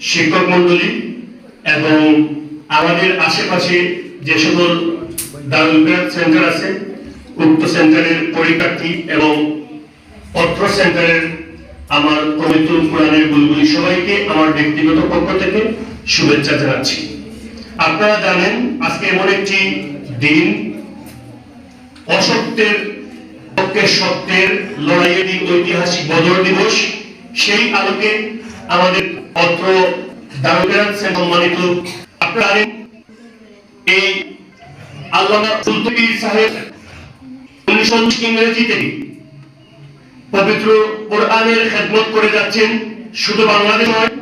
শিক্ষক মন্ডলী এবং আমাদের আশেপাশে যে সকল সেন্টার আছে, উক্ত সেন্টারের পরীক্ষার্থী এবং অত্র সেন্টারের আমার পবিত্র কোরআনের বুলবুলি সবাইকে আমার ব্যক্তিগত পক্ষ থেকে শুভেচ্ছা জানাচ্ছি। আপনারা জানেন, আজকে এমন একটি দিন, অসত্যের পক্ষে সত্যের লড়াইয়ের ঐতিহাসিক বদর দিবস, সেই আলোকে আমাদের দারুকেরাত সম্মানিত আপনারা এই আল্লামা সুলতান সাহেব ইংরেজিতে পবিত্র কোরআনের খেদমত করে যাচ্ছেন, শুধু বাংলাদেশ নয়,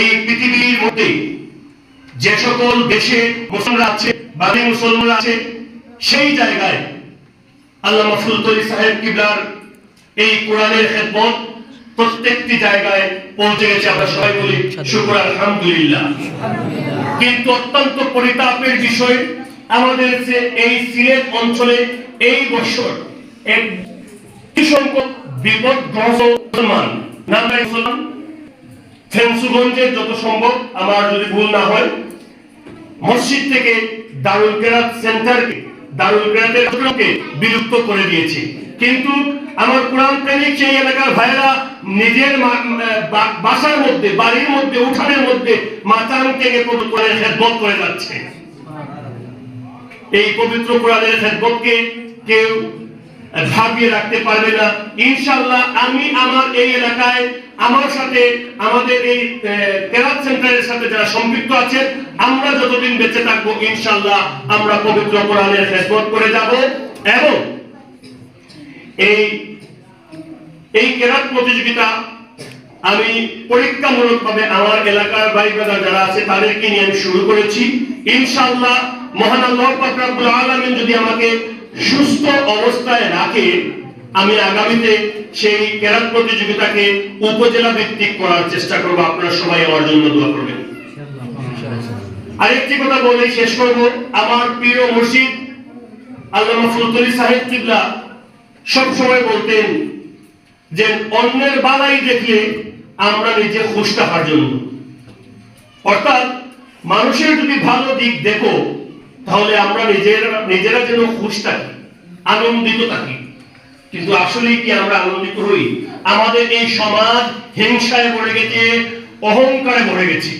এই পৃথিবীর মধ্যে যে সকল দেশে মুসলমানরা আছে, বাঙালি মুসলমানরা আছে, সেই জায়গায় আল্লাহ মাফুল তলি সাহেব কিবলার এই কোরআনের খেদমত প্রত্যেকটি জায়গায় পৌঁছে গেছে, আমরা সবাই বলি শুক্র, আলহামদুলিল্লাহ। কিন্তু অত্যন্ত পরিতাপের বিষয় আমাদের যে এই সিলেট অঞ্চলে এই বছর এক সংখ্যক বিপদগ্রস্ত মুসলমান, নামদারি মুসলমান ফেন্সুগঞ্জের যত সম্ভব, আমার যদি ভুল না হয়, মসজিদ থেকে দারুল কেরাত সেন্টারকে দারুল কেরাতের লোককে বিলুপ্ত করে দিয়েছে। কিন্তু আমার কোরআন প্রেমিক সেই এলাকার ভাইয়েরা নিজের বাসার মধ্যে, বাড়ির মধ্যে, উঠানের মধ্যে মাচান থেকে করে খেদমত করে যাচ্ছে। এই পবিত্র কোরআনের খেদমতকে কেউ ভাবিয়ে রাখতে পারবে না। ইনশাআল্লাহ আমি আমার এই এলাকায়, আমার সাথে আমাদের এই কেরাত সেন্টারের সাথে যারা সম্পৃক্ত আছেন, আমরা যতদিন বেঁচে থাকব, ইনশাআল্লাহ আমরা পবিত্র কোরআনের খেদমত করে যাব এবং এই এই কেরাত প্রতিযোগিতা আমি পরীক্ষামূলক ভাবে আমার এলাকার ব্রাদার যারা আছে, তাদেরকে নিয়ে আমি শুরু করেছি। ইনশাল্লাহ মহান আল্লাহ পাক রব্বুল যদি আমাকে সুস্থ অবস্থায় রাখে, আমি আগামীতে সেই কেরাত প্রতিযোগিতাকে উপজেলা ভিত্তিক করার চেষ্টা করব। আপনারা সবাই আমার জন্য দোয়া করবেন। আরেকটি কথা বলে শেষ করব। আমার প্রিয় মুর্শিদ আল্লামা ফুলতলি সাহেব কিবলা সব সময় বলতেন যে, অন্যের বালাই দেখলে আমরা নিজে খুশ থাকার জন্য। অর্থাৎ মানুষের যদি ভালো দিক দেখো তাহলে আমরা নিজেরা নিজেরা যেন খুশ থাকি, আনন্দিত থাকি। কিন্তু আসলে কি আমরা আনন্দিত হই? আমাদের এই সমাজ হিংসায় ভরে গেছে, অহংকারে ভরে গেছে।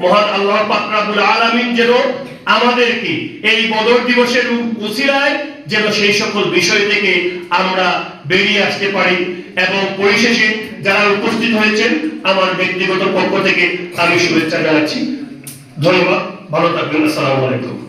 মহান আল্লাহ পাক রব্বুল আলামিন যেন আমাদেরকে এই বদর দিবসের উসিলায় যেন সেই সকল বিষয় থেকে আমরা বেরিয়ে আসতে পারি এবং পরিশেষে যারা উপস্থিত হয়েছেন, আমার ব্যক্তিগত পক্ষ থেকে আমি শুভেচ্ছা জানাচ্ছি। ধন্যবাদ, ভালো থাকবেন, আসসালামু আলাইকুম।